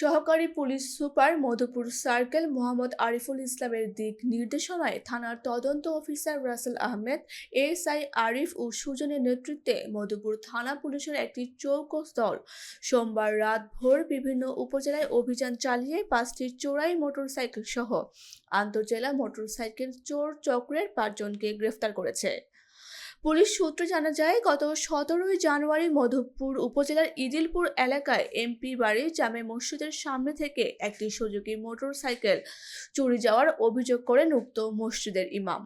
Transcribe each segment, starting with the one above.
সহকারী police super Madhupur circle Mohammad Ariful ইসলামের দিক নির্দেশনায় থানার তদন্ত অফিসার রাসেল আহমেদ, এসআই আরিফ ও সুজনের নেতৃত্বে মধুপুর থানা পুলিশের একটি চৌকস দল সোমবার রাত ভোর বিভিন্ন উপজেলায় অভিযান চালিয়ে পাঁচটি চোরাই মোটরসাইকেল সহ আন্তর্জেলা মোটরসাইকেল চোর চক্রের পাঁচজনকে গ্রেফতার করেছে। পুলিশ সূত্রে জানা যায়, গত সতেরোই জানুয়ারি মধুপুর উপজেলার ইদিলপুর এলাকায় এমপি বাড়ি জামে মসজিদের সামনে থেকে একটি সুজুকি মোটরসাইকেল চুরি যাওয়ার অভিযোগ করেন উক্ত মসজিদের ইমাম।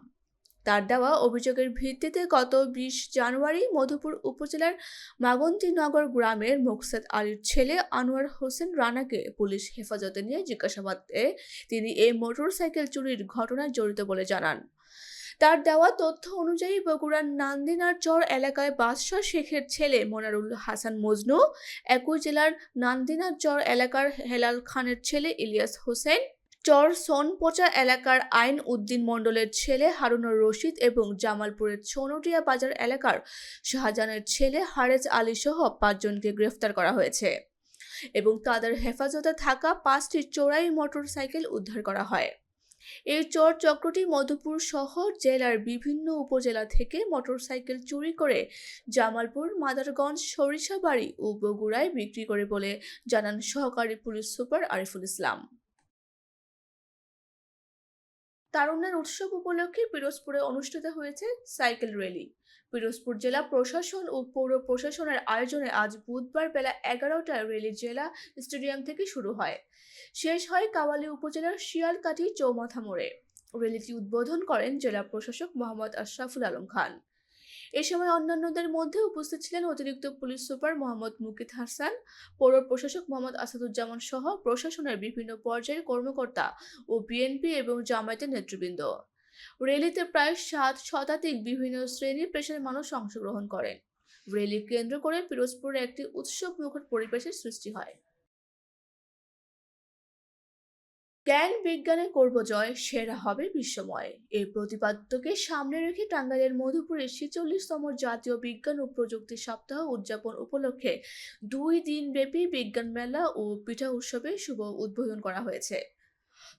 তার দেওয়া অভিযোগের ভিত্তিতে গত বিশ জানুয়ারি মধুপুর উপজেলার মাগন্তীনগর গ্রামের মোকসেদ আলীর ছেলে আনোয়ার হোসেন রানাকে পুলিশ হেফাজতে নিয়ে জিজ্ঞাসাবাদে তিনি এই মোটরসাইকেল চুরির ঘটনায় জড়িত বলে জানান। তার দেওয়া তথ্য অনুযায়ী বগুড়ার নান্দিনার চর এলাকায় বাদশাহ শেখের ছেলে মনারুল হাসান মজনু, একই জেলার নান্দিনার চর এলাকার হেলাল খানের ছেলে ইলিয়াস হোসেন চর সোনপোচা এলাকার আইন উদ্দিন মণ্ডলের ছেলে হারুনুর রশিদ এবং জামালপুরের ছনটিয়া বাজার এলাকার শাহজাহানের ছেলে হারেজ আলী সহ পাঁচজনকে গ্রেফতার করা হয়েছে এবং তাদের হেফাজতে থাকা পাঁচটি চোরাই মোটরসাইকেল উদ্ধার করা হয়। এই চোর চক্রটি মধুপুর শহর জেলার বিভিন্ন উপজেলা থেকে মোটরসাইকেল চুরি করে জামালপুর, মাদারগঞ্জ, সরিষাবাড়ি ও বগুড়ায় বিক্রি করে বলে জানান সহকারী পুলিশ সুপার আরিফুল ইসলাম। তারুণ্যের উৎসব উপলক্ষে পিরোজপুরে অনুষ্ঠিত হয়েছে সাইকেল র্যালি। পিরোজপুর জেলা প্রশাসন ও পৌর প্রশাসনের আয়োজনে আজ বুধবার বেলা এগারোটায় র্যালি জেলা স্টেডিয়াম থেকে শুরু হয়। শেষ হয় কাওয়ালি উপজেলার শিয়ালকাঠি চৌমাথা মোড়ে। র্যালিটি উদ্বোধন করেন জেলা প্রশাসক মোহাম্মদ আশরাফুল আলম খান। এ সময় অন্যান্যদের মধ্যে উপস্থিত ছিলেন অতিরিক্ত পুলিশ সুপার মোহাম্মদ মুকিত হাসান, পৌর প্রশাসক মোহাম্মদ আসাদুজ্জামান সহ প্রশাসনের বিভিন্ন পর্যায়ের কর্মকর্তা ও বিএনপি এবং জামায়াতের নেতৃবৃন্দ। র্যালিতে প্রায় সাত শতাধিক বিভিন্ন শ্রেণি পেশার মানুষ অংশগ্রহণ করেন। র্যালি কেন্দ্র করে পিরোজপুরে একটি উৎসব মুখর পরিবেশের সৃষ্টি হয়। জ্ঞান বিজ্ঞানে করব জয়, সেরা হবে বিশ্বময়। এই প্রতিপাদ্যকে সামনে রেখে টাঙ্গাইলের মধুপুরে ছেচল্লিশতম জাতীয় বিজ্ঞান ও প্রযুক্তি সপ্তাহ উদযাপন উপলক্ষে দুই দিন ব্যাপী বিজ্ঞান মেলা ও পিঠা উৎসবে শুভ উদ্বোধন করা হয়েছে।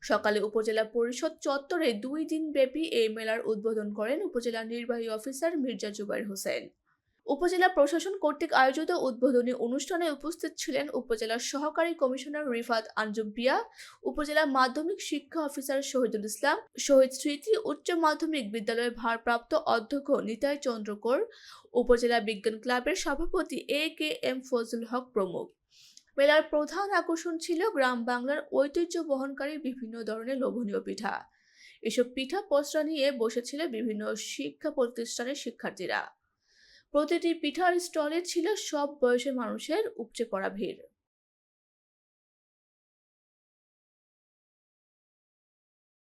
সকালে উপজেলা পরিষদ চত্বরে দুই দিন ব্যাপী এই মেলার উদ্বোধন করেন উপজেলা নির্বাহী অফিসার মির্জা জুবাইর হোসেন। উপজেলা প্রশাসন কর্তৃক আয়োজিত উদ্বোধনী অনুষ্ঠানে উপস্থিত ছিলেন উপজেলার সহকারী কমিশনার রিফাত আঞ্জুম পিয়া উপজেলা মাধ্যমিক শিক্ষা অফিসার শহীদুল ইসলাম, শহীদ স্মৃতি উচ্চ মাধ্যমিক বিদ্যালয়ের ভারপ্রাপ্ত অধ্যক্ষ নিতাই চন্দ্রকর উপজেলা বিজ্ঞান ক্লাবের সভাপতি এ কে এম ফজল হক প্রমুখ। মেলার প্রধান আকর্ষণ ছিল গ্রাম বাংলার ঐতিহ্য বহনকারী বিভিন্ন ধরনের লোভনীয় পিঠা। এসব পিঠা, পসরা নিয়ে বসেছিল বিভিন্ন শিক্ষা প্রতিষ্ঠানের শিক্ষার্থীরা। প্রতিটি পিঠার স্টলে ছিল সব বয়সের মানুষের উপচে পড়া ভিড়।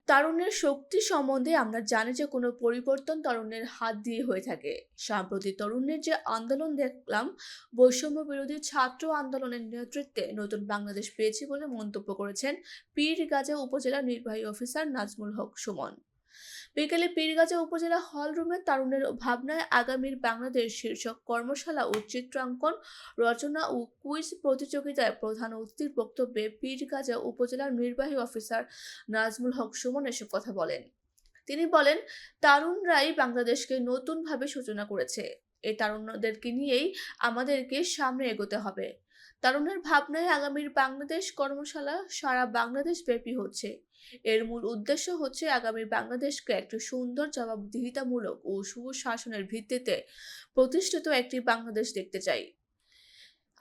তারুণ্যের শক্তি সম্বন্ধে আমরা জানি যে কোনো পরিবর্তন তরুণের হাত দিয়ে হয়ে থাকে। সাম্প্রতিক তরুণের যে আন্দোলন দেখলাম বৈষম্য বিরোধী ছাত্র আন্দোলনের নেতৃত্বে নতুন বাংলাদেশ পেয়েছে বলে মন্তব্য করেছেন পীরগাজা উপজেলা নির্বাহী অফিসার নাজমুল হক সুমন। বিকেলে পীরগাজা উপজেলা হল রুমে তারুণের ভাবনায় আগামীর বাংলাদেশ শীর্ষক কর্মশালা ও চিত্রাঙ্কন রচনা ও কুইজ প্রতিযোগিতায় প্রধান অতিথির বক্তব্যে পীরগাজা উপজেলার নির্বাহী অফিসার নাজমুল হক সুমন এসব কথা বলেন। তিনি বলেন, তারুণরাই বাংলাদেশকে নতুনভাবে সূচনা করেছে। এই তারুণ্যদেরকে নিয়েই আমাদেরকে সামনে এগোতে হবে। তারুণের ভাবনায় আগামীর বাংলাদেশ কর্মশালা সারা বাংলাদেশ ব্যাপী হচ্ছে। এর মূল উদ্দেশ্য হচ্ছে আগামী বাংলাদেশকে একটি সুন্দর, জবাবদিহিতামূলক ও সুশাসনের ভিত্তিতে প্রতিষ্ঠিত একটি বাংলাদেশ দেখতে চাই।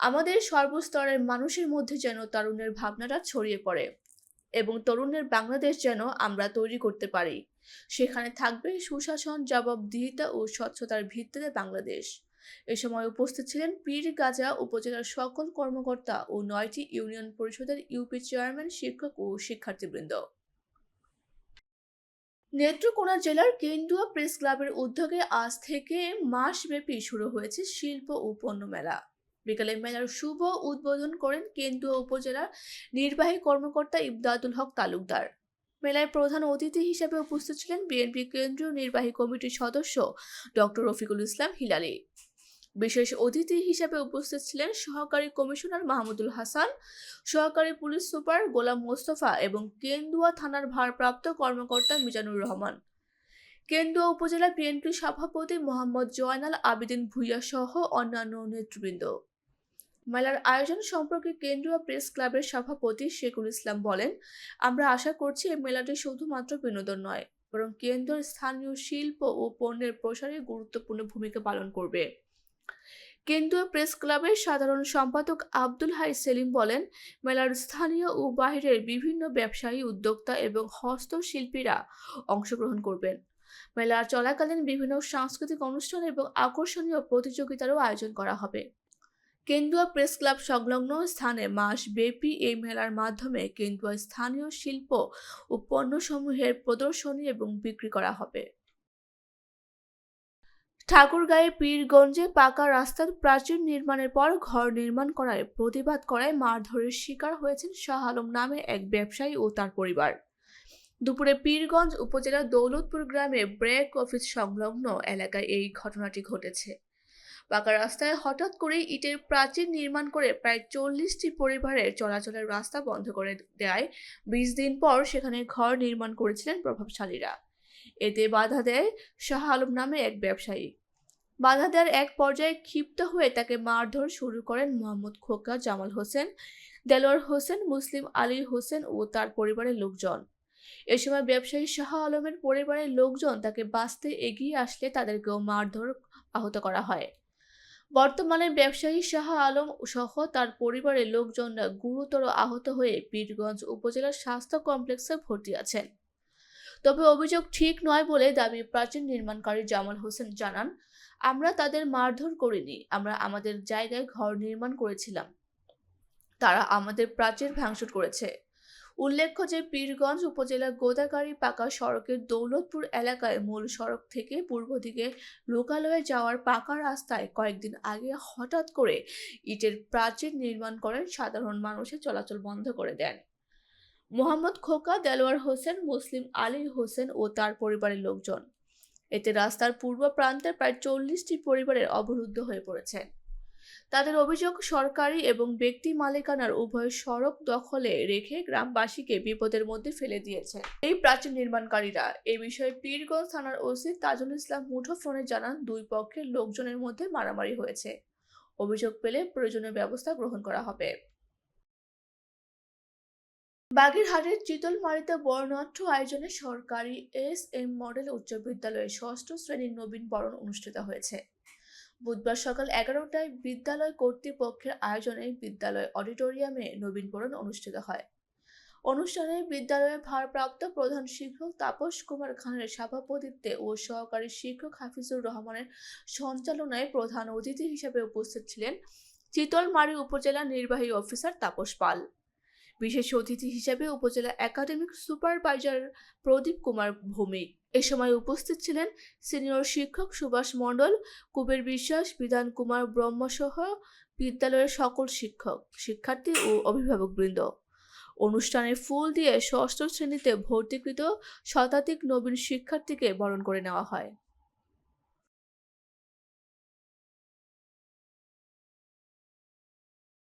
আমাদের সর্বস্তরের মানুষের মধ্যে যেন তরুণের ভাবনাটা ছড়িয়ে পড়ে এবং তরুণের বাংলাদেশ যেন আমরা তৈরি করতে পারি। সেখানে থাকবে সুশাসন, জবাবদিহিতা ও স্বচ্ছতার ভিত্তিতে বাংলাদেশ। এ সময় উপস্থিত ছিলেন পীর গাজা উপজেলার সকল কর্মকর্তা ও নয়টি ইউনিয়ন পরিষদের ইউপি চেয়ারম্যান, শিক্ষক ও শিক্ষার্থীবৃন্দ। নেত্রকোনা জেলার কেন্দুয়া প্রেস ক্লাবের উদ্যোগে আজ থেকে মাসব্যাপী শুরু হয়েছে শিল্প ও পণ্য মেলা। বিকালে মেলার শুভ উদ্বোধন করেন কেন্দুয়া উপজেলার নির্বাহী কর্মকর্তা ইমদাদুল হক তালুকদার। মেলায় প্রধান অতিথি হিসেবে উপস্থিত ছিলেন বিএনপি কেন্দ্রীয় নির্বাহী কমিটির সদস্য ডক্টর রফিকুল ইসলাম হিলালি। বিশেষ অতিথি হিসেবে উপস্থিত ছিলেন সহকারী কমিশনার মাহমুদুল হাসান, সহকারী পুলিশ সুপার গোলাম মোস্তফা এবং কেন্দুয়া থানার ভারপ্রাপ্ত কর্মকর্তা মিজানুর রহমান। কেন্দুয়া উপজেলা বিএনপি সভাপতি মোহাম্মদ জয়নাল আবেদিন ভুইয়া সহ অন্যান্য নেতৃবৃন্দ। মেলার আয়োজন সম্পর্কে কেন্দ্রীয় প্রেস ক্লাবের সভাপতি শেখুল ইসলাম বলেন, আমরা আশা করছি এই মেলাটি শুধুমাত্র বিনোদন নয়, বরং কেন্দ্রের স্থানীয় শিল্প ও পণ্যের প্রসারে গুরুত্বপূর্ণ ভূমিকা পালন করবে। কেন্দ্রীয় প্রেস ক্লাবের সাধারণ সম্পাদক আব্দুল হাই সেলিম বলেন, মেলার স্থানীয় ও বাইরের বিভিন্ন ব্যবসায়ী, উদ্যোক্তা এবং হস্তশিল্পীরা অংশগ্রহণ করবেন। মেলার চলাকালীন বিভিন্ন সাংস্কৃতিক অনুষ্ঠান এবং আকর্ষণীয় প্রতিযোগিতারও আয়োজন করা হবে। কেন্দুয়া প্রেস ক্লাব সংলগ্ন স্থানে মাস ব্যাপী এই মেলার মাধ্যমে কেন্দুয়া স্থানীয় শিল্প ও পণ্যসমূহের প্রদর্শনী এবং বিক্রি করা হবে। ঠাকুরগাঁয়ে পীরগঞ্জে পাকা রাস্তার প্রাচীর নির্মাণের পর ঘর নির্মাণ করায় প্রতিবাদ করায় মারধরের শিকার হয়েছেন শাহ আলম নামে এক ব্যবসায়ী ও তার পরিবার। দুপুরে পীরগঞ্জ উপজেলার দৌলতপুর গ্রামে ব্রেক অফিস সংলগ্ন এলাকায় এই ঘটনাটি ঘটেছে। পাকা রাস্তায় হঠাৎ করেই ইটের প্রাচীর নির্মাণ করে প্রায় চল্লিশটি পরিবারের চলাচলের রাস্তা বন্ধ করে দেয়। বিশ দিন পর সেখানে ঘর নির্মাণ করেছিলেন প্রভাবশালীরা। এতে বাধা দেয় শাহ আলম নামে এক ব্যবসায়ী। বাধা দেওয়ার এক পর্যায়ে ক্ষিপ্ত হয়ে তাকে মারধর শুরু করেন মোহাম্মদ খোকা, জামাল হোসেন, দেলোয়ার হোসেন, মুসলিম আলী হোসেন ও তার পরিবারের লোকজন। এ সময় ব্যবসায়ী শাহ আলমের পরিবারের লোকজন তাকে বাঁচতে এগিয়ে আসলে তাদেরকেও মারধর আহত করা হয়। বর্তমানে ব্যবসায়ী শাহ আলম সহ তার পরিবারের লোকজনরা গুরুতর আহত হয়ে পীরগঞ্জ উপজেলার স্বাস্থ্য কমপ্লেক্সে ভর্তি আছেন। তবে অভিযোগ ঠিক নয় বলে দাবি প্রাচীন নির্মাণকারী জামাল হোসেন জানান আমরা তাদের মারধর করিনি, আমরা আমাদের জায়গায় ঘর নির্মাণ করেছিলাম। তারা আমাদের প্রাচীর ভাঙচুর করেছে। উল্লেখ্য যে পীরগঞ্জ উপজেলার গোদাগাড়ি পাকা সড়কের দৌলতপুর এলাকায় মূল সড়ক থেকে পূর্ব দিকে লোকালয়ে যাওয়ার পাকা রাস্তায় কয়েকদিন আগে হঠাৎ করে ইটের প্রাচীর নির্মাণ করেন সাধারণ মানুষের চলাচল বন্ধ করে দেন। মোহাম্মদ খোকা, দেলোয়ার হোসেন, মুসলিম আলী হোসেন ও তার পরিবারের লোকজন। এতে রাস্তার পূর্ব প্রান্তের প্রায় চল্লিশটি পরিবারের অবরুদ্ধ হয়ে পড়েছেন তাদের অভিযোগ, সরকারি এবং ব্যক্তি মালিকানার উভয় সড়ক দখলে রেখে গ্রামবাসীকে বিপদের মধ্যে ফেলে দিয়েছে। এই প্রাচীন নির্মাণকারীরা এ বিষয়ে পীরগঞ্জ থানার ওসি তাজুল ইসলাম মুঠোফোনে জানান, দুই পক্ষের লোকজনের মধ্যে মারামারি হয়েছে। অভিযোগ পেলে প্রয়োজনীয় ব্যবস্থা গ্রহণ করা হবে। বাগেরহাটের চিতলমারিতে বর্ণাঢ্য আয়োজনে সরকারি এস এম মডেল উচ্চ বিদ্যালয়ে ষষ্ঠ শ্রেণির নবীন বরণ অনুষ্ঠিত হয়েছে। বুধবার সকাল এগারোটায় বিদ্যালয় কর্তৃপক্ষের আয়োজনে বিদ্যালয় অডিটোরিয়ামে নবীনবরণ অনুষ্ঠিত হয়। অনুষ্ঠানে বিদ্যালয়ের ভারপ্রাপ্ত প্রধান শিক্ষক তাপস কুমার খানের সভাপতিত্বে ও সহকারী শিক্ষক হাফিজুর রহমানের সঞ্চালনায় প্রধান অতিথি হিসেবে উপস্থিত ছিলেন চিতলমারি উপজেলা নির্বাহী অফিসার তাপস পাল। বিশেষ অতিথি হিসেবে উপজেলা একাডেমিক সুপারভাইজার প্রদীপ কুমার ভৌমিক। এ সময় উপস্থিত ছিলেন সিনিয়র শিক্ষক সুভাষ মণ্ডল, কুবের বিশ্বাস, বিধান কুমার ব্রহ্মসহ বিদ্যালয়ের সকল শিক্ষক, শিক্ষার্থী ও অভিভাবকবৃন্দ। অনুষ্ঠানে ফুল দিয়ে ষষ্ঠ শ্রেণীতে ভর্তিকৃত শতাধিক নবীন শিক্ষার্থীকে বরণ করে নেওয়া হয়।